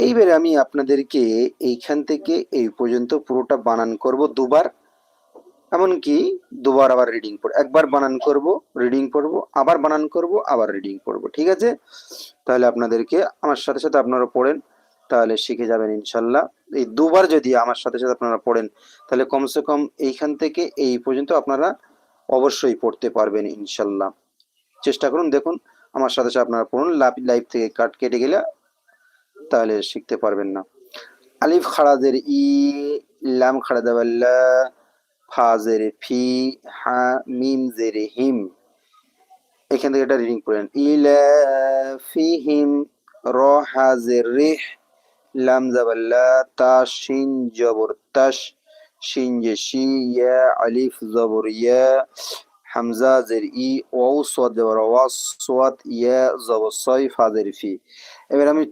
এইবারে আমি আপনাদেরকে এইখান থেকে এই পর্যন্ত পুরোটা বানান করব দুবার। এমনকি দুবার আবার রিডিং পড়ব একবার বানান করব রিডিং পড়ব, আবার বানান করব, আবার রিডিং পড়ব, ঠিক আছে? তাহলে আপনাদেরকে আমার সাথে সাথে আপনারা পড়েন, তাহলে শিখে যাবেন ইনশাল্লাহ। এই দুবার যদি আমার সাথে সাথে আপনারা পড়েন, তাহলে কমসে কম এইখান থেকে এই পর্যন্ত আপনারা অবশ্যই পড়তে পারবেন ইনশাল্লাহ। চেষ্টা করুন, দেখুন, আমার সাথে সাথে আপনারা পড়ুন লাইভ থেকে কাট কেটে গেলে তাহলে শিখতে পারবেন না। আলিফ খাড়াদের ই, লাম খাড়া ফা, হা, মিম জেরে হিম। এখান থেকে এটা রিডিং করেন ইলা ফিহিম র হা জের লাম জাবাল্লা তা শিন জবর তাশ, শিন যে শি, ইয়া, আলিফ জবর ইয়া, হামজা জের ই, ওয়াও, সোয়াদ জবর ওয়া সোয়াদ ইয়া, জবর সয় ফা জের ফি। এবার আমি